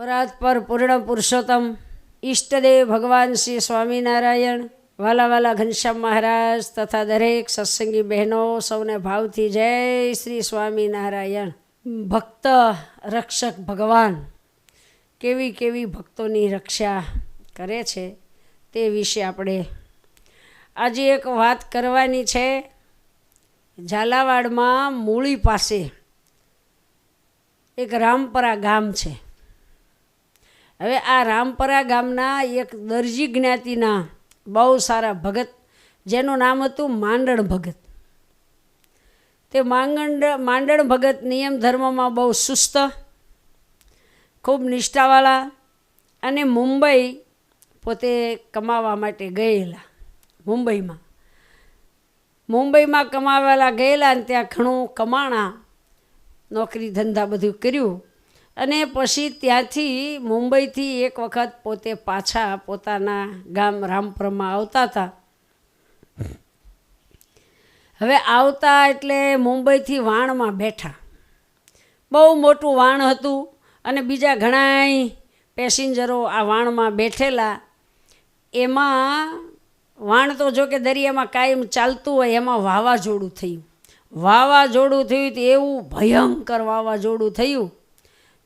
પરાત્પર પૂર્ણ પુરુષોત્તમ. ઈષ્ટદેવ ભગવાન શ્રી સ્વામિનારાયણ. વાલા વાલા ઘનશ્યામ મહારાજ તથા દરેક સત્સંગી બહેનો સૌને ભાવથી જય શ્રી સ્વામિનારાયણ. ભક્ત રક્ષક ભગવાન કેવી કેવી ભક્તોની રક્ષા કરે છે તે વિશે આપણે આજે એક વાત કરવાની છે. ઝાલાવાડમાં મૂળી પાસે એક રામપરા ગામ છે. હવે આ રામપરા ગામના એક દરજી જ્ઞાતિના બહુ સારા ભગત, જેનું નામ હતું માંડણ ભગત. તે માંગંડ, માંડણ ભગત નિયમ ધર્મમાં બહુ સુસ્ત, ખૂબ નિષ્ઠાવાળા અને મુંબઈ પોતે કમાવા માટે ગયેલા, મુંબઈમાં. મુંબઈમાં કમાવેલા ગયેલા અને ત્યાં ઘણું કમાણા, નોકરી ધંધા બધું કર્યું. અને પછી ત્યાંથી મુંબઈથી એક વખત પોતે પાછા પોતાના ગામ રામપુરમાં આવતા હતા. હવે આવતા એટલે મુંબઈથી વાણમાં બેઠા. બહુ મોટું વાણ હતું અને બીજા ઘણાય પેસેન્જરો આ વાણમાં બેઠેલા. એમાં વાણ તો જો કે દરિયામાં કાયમ ચાલતું હોય, એમાં વાવાઝોડું થયું. વાવાઝોડું થયું તો એવું ભયંકર વાવાઝોડું થયું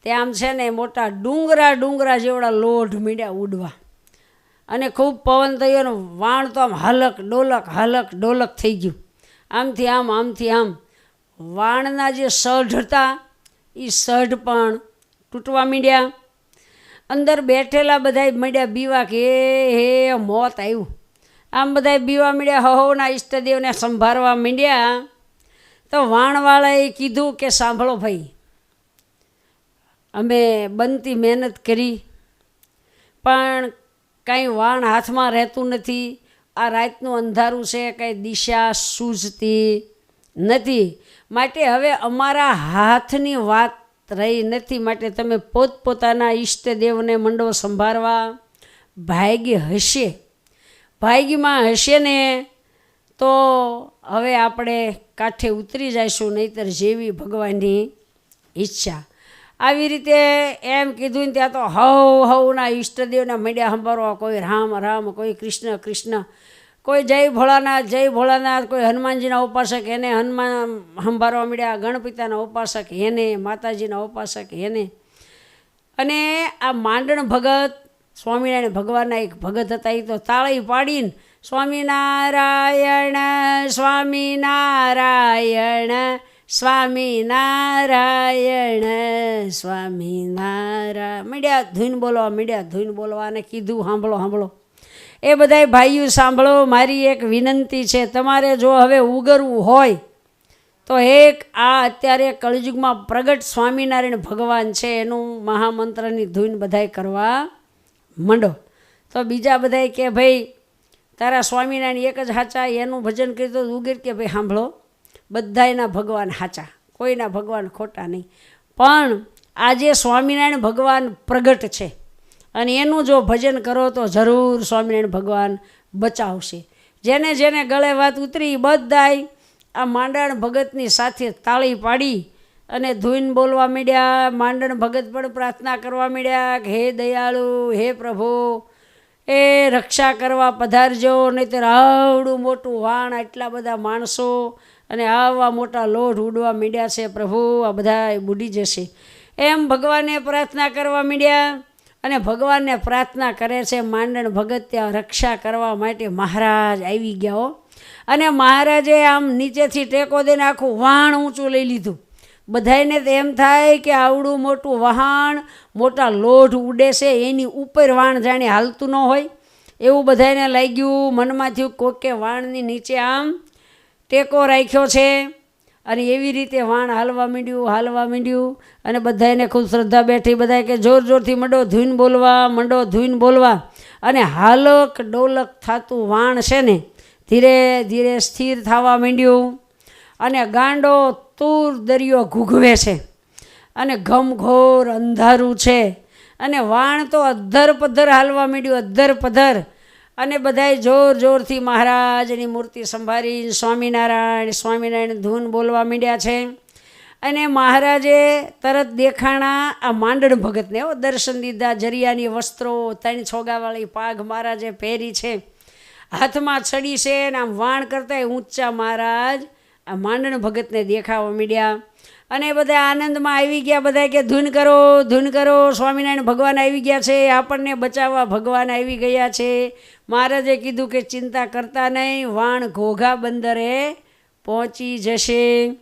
તે આમ છે ને મોટા ડુંગરા ડુંગરા જેવડા લોઢ મીડ્યા ઉડવા. અને ખૂબ પવન થયો ને વાણ તો આમ હલક ડોલક હલક ડોલક થઈ ગયું. આમથી આમ આમથી આમ. વાણના જે સઢ હતા એ સઢ પણ તૂટવા મીડ્યા. અંદર બેઠેલા બધા મળ્યા બીવા કે હે, મોત આવ્યું આમ બધા બીવા મળ્યા હહોના ઈષ્ટદેવને સંભાળવા માંડ્યા. તો વાણવાળાએ કીધું કે, સાંભળો ભાઈ અમે બનતી મહેનત કરી, પણ કાંઈ વાણ હાથમાં રહેતું નથી. આ રાતનું અંધારું છે, કાંઈ દિશા સૂઝતી નથી. માટે હવે અમારા હાથની વાત રહી નથી. માટે તમે પોતપોતાના ઈષ્ટદેવને મંડો સંભાળવા ભાગ્ય હશે. ભાગ્યમાં હશે ને તો હવે આપણે કાંઠે ઉતરી જઈશું, નહીતર જેવી ભગવાનની ઈચ્છા. આવી રીતે એમ કીધું ને ત્યાં તો હવ હવના ઈષ્ટદેવના મીડિયા સંભાળવા કોઈ રામ રામ, કોઈ કૃષ્ણ કૃષ્ણ, કોઈ જય ભોળાનાથ જય ભોળાનાથ, કોઈ હનુમાનજીના ઉપાસક, એને હનુમાન સંભાળવા મળ્યા ગણપિતાના ઉપાસક, એને, માતાજીના ઉપાસક, એને. અને આ માંડણ ભગત, સ્વામિનારાયણ ભગવાનના એક ભગત હતા, એ તો તાળી પાડીને સ્વામિનારાયણ સ્વામિનારાયણ સ્વામિનારાયણ સ્વામિનારાયણ. મીડિયા ધૂન બોલવા મીડિયા ધૂન બોલવા અને કીધું, સાંભળો સાંભળો. એ બધાય ભાઈઓ, સાંભળો, મારી એક વિનંતી છે, તમારે જો હવે ઉગરવું હોય, તો એક આ અત્યારે કળયુગમાં પ્રગટ સ્વામિનારાયણ ભગવાન છે, એનું મહામંત્રની ધૂન બધાય કરવા માંડો. તો બીજા બધાય કે, ભાઈ, તારા સ્વામિનારાયણ એક જ સાચા એનું ભજન કરી તો ઉગીર કે, ભાઈ, સાંભળો. બધા એના ભગવાન સાચા કોઈના ભગવાન ખોટા નહીં. પણ આજે સ્વામિનારાયણ ભગવાન પ્રગટ છે અને એનું જો ભજન કરો તો જરૂર સ્વામિનારાયણ ભગવાન બચાવશે. જેને જેને ગળે વાત ઉતરી બધાય આ માંડણ ભગતની સાથે તાળી પાડી અને ધૂન બોલવા માંડ્યા, માંડણ ભગત પણ પ્રાર્થના કરવા માંડ્યા કે, હે દયાળુ, હે પ્રભુ, એ રક્ષા કરવા પધારજો નહીં તો રાવડું મોટું વાણ આટલા બધા માણસો અને આવા મોટા લોઢ ઉડવા મીડ્યા છે પ્રભુ, આ બધા બુડી જશે. એમ ભગવાને પ્રાર્થના કરવા મીડ્યા અને ભગવાનને પ્રાર્થના કરે છે, માંડણ ભગત ત્યાં રક્ષા કરવા માટે મહારાજ આવી ગયા હો. અને મહારાજે આમ નીચેથી ટેકો દઈને આખું વાણ ઊંચું લઈ લીધું. બધાને તો એમ થાય કે આવડું મોટું વહાણ, મોટા લોઢ ઉડે છે, એની ઉપર વાણ જાણે હાલતું ન હોય. એવું બધાને લાગ્યું મનમાં થયું કોકે વાણની નીચે આમ ટેકો રાખ્યો છે અને એવી રીતે વાણ હાલવા માંડ્યું હાલવા માંડ્યું અને બધાને ખૂબ શ્રદ્ધા બેઠી બધા કે જોર જોરથી મંડો ધૂન બોલવા, મંડો ધૂન બોલવા. અને હાલક ડોલક થતું વાણ છે ને, ધીરે ધીરે સ્થિર થવા માંડ્યું અને ગાંડો તૂર દરિયો ઘૂઘવે છે અને ઘમઘોર અંધારું છે. અને વાણ તો અધ્ધર પધ્ધર હાલવા માંડ્યું અધ્ધર પધ્ધર અને બધાય જોર જોરથી મહારાજની મૂર્તિ સંભાળી સ્વામિનારાયણ સ્વામિનારાયણ ધૂન બોલવા માંડ્યા છે. અને મહારાજે તરત દેખાણા આ માંડણ ભગતને, હો, દર્શન દીધા, જરિયાની વસ્ત્રો, ત્રણ છોગાવાળી પાઘ મહારાજે પહેરી છે. હાથમાં છડી છે અને આમ વાણ કરતા ઊંચા મહારાજ આ માંડણ ભગતને દેખાવા મીડ્યા. અને બધા આનંદમાં આવી ગયા, બધા કે, ધૂન કરો ધૂન કરો, સ્વામિનારાયણ ભગવાન આવી ગયા છે, આપણને બચાવવા ભગવાન આવી ગયા છે. મહારાજે કીધું કે, ચિંતા કરતા નહીં, વાણ ઘોઘા બંદરે પહોંચી જશે.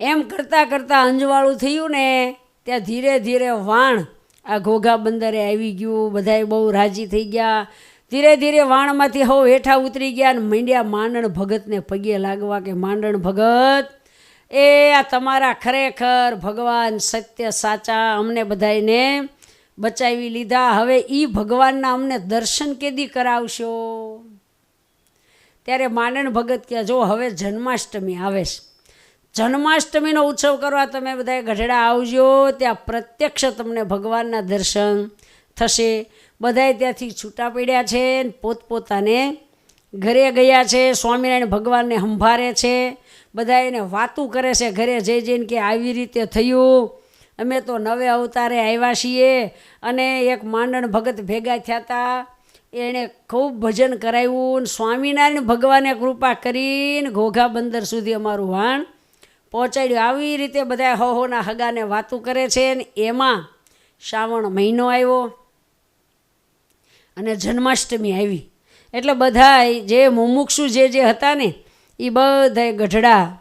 એમ કરતાં કરતાં અંજવાળું થયું ને, ત્યાં ધીરે ધીરે વાણ આ ઘોઘા બંદરે આવી ગયું. બધાય બહુ રાજી થઈ ગયા. ધીરે ધીરે વાણમાંથી હવ હેઠા ઉતરી ગયા અને મંડ્યા માંડણ ભગતને પગે લાગવા કે, માંડણ ભગત એ આ તમારા ખરેખર ભગવાન સત્ય સાચા અમને બધાને બચાવી લીધા. હવે એ ભગવાનના અમને દર્શન કેદી કરાવશો? ત્યારે માનન ભગત કહે, જો હવે જન્માષ્ટમી આવે છે. જન્માષ્ટમીનો ઉત્સવ કરવા તમે બધાએ ગઢડા આવજો, ત્યાં પ્રત્યક્ષ તમને ભગવાનના દર્શન થશે. બધાએ ત્યાંથી છૂટા પડ્યા છે પોતપોતાને ઘરે ગયા છે. સ્વામિનારાયણ ભગવાનને સંભારે છે. બધા એને વાતું કરે છે, ઘરે જઈ જઈને કે આવી રીતે થયું. અમે તો નવે અવતારે આવ્યા છીએ અને એક માંડણ ભગત ભેગા થયા હતા એણે ખૂબ ભજન કરાવ્યું સ્વામિનારાયણ ભગવાને કૃપા કરીને ઘોઘા બંદર સુધી અમારું વાણ પહોંચાડ્યું. આવી રીતે બધા હોહોના હગાને વાતું કરે છે ને એમાં શ્રાવણ મહિનો આવ્યો અને જન્માષ્ટમી આવી. એટલે બધાય જે મુમુક્ષુ જે જે હતા ને એ બધાય ગઢડા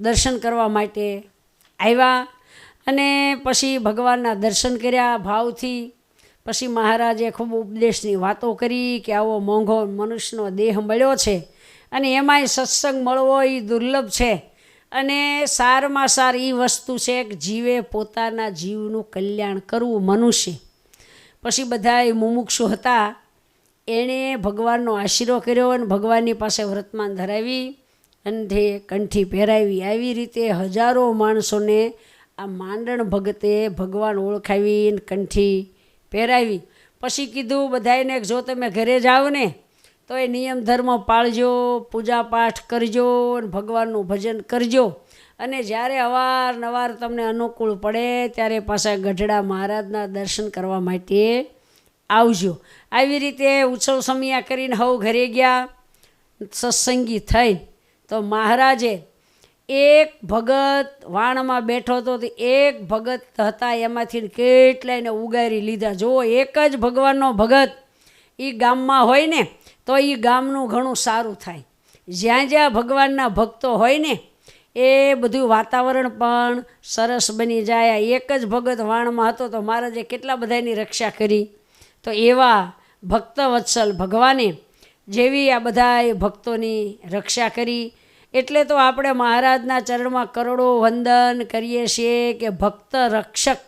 દર્શન કરવા માટે આવ્યા અને પછી ભગવાનના દર્શન કર્યા ભાવથી. પછી મહારાજે ખૂબ ઉપદેશની વાતો કરી કે આવો મોંઘો મનુષ્યનો દેહ મળ્યો છે અને એમાંય સત્સંગ મળવો એ દુર્લભ છે. અને સારમાં સાર એ વસ્તુ છે કે જીવે પોતાના જીવનું કલ્યાણ કરવું મનુષ્ય. પછી બધા એ મુમુક્ષુ હતા. એણે ભગવાનનો આશીર્વ કર્યો અને ભગવાનની પાસે વ્રતમાન ધરાવી. અંધે કંઠી પહેરાવી આવી રીતે હજારો માણસોને આ માંડણ ભગતે ભગવાન ઓળખાવીને કંઠી પહેરાવી. પછી કીધું બધાને જો તમે ઘરે જાઓ ને, તો એ નિયમ ધર્મ પાળજો પૂજા પાઠ કરજો અને ભગવાનનું ભજન કરજો. અને જ્યારે અવારનવાર તમને અનુકૂળ પડે, ત્યારે પાછા ગઢડા મહારાજના દર્શન કરવા માટે આવજો. આવી રીતે ઉત્સવ સમયા કરીને હવ ઘરે ગયા, સત્સંગી થઈ. તો મહારાજે એક ભગત વાણમાં બેઠો હતો તો એક ભગત હતા, એમાંથી કેટલાયને ઉગારી લીધા. જો એક જ ભગવાનનો ભગત એ ગામમાં હોય ને, તો એ ગામનું ઘણું સારું થાય. જ્યાં જ્યાં ભગવાનના ભક્તો હોય ને, એ બધું વાતાવરણ પણ સરસ બની જાય. એક જ ભગત વાણમાં હતો તો મહારાજે કેટલા બધાની રક્ષા કરી? તો એવા ભક્તવત્સલ ભગવાને જેવી આ બધાએ ભક્તોની રક્ષા કરી. એટલે તો આપણે મહારાજના ચરણમાં કરોડો વંદન કરીએ છીએ કે ભક્ત રક્ષક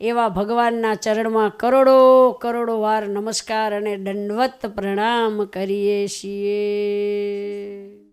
એવા ભગવાનના ચરણમાં કરોડો કરોડો વાર નમસ્કાર અને દંડવત પ્રણામ કરીએ છીએ.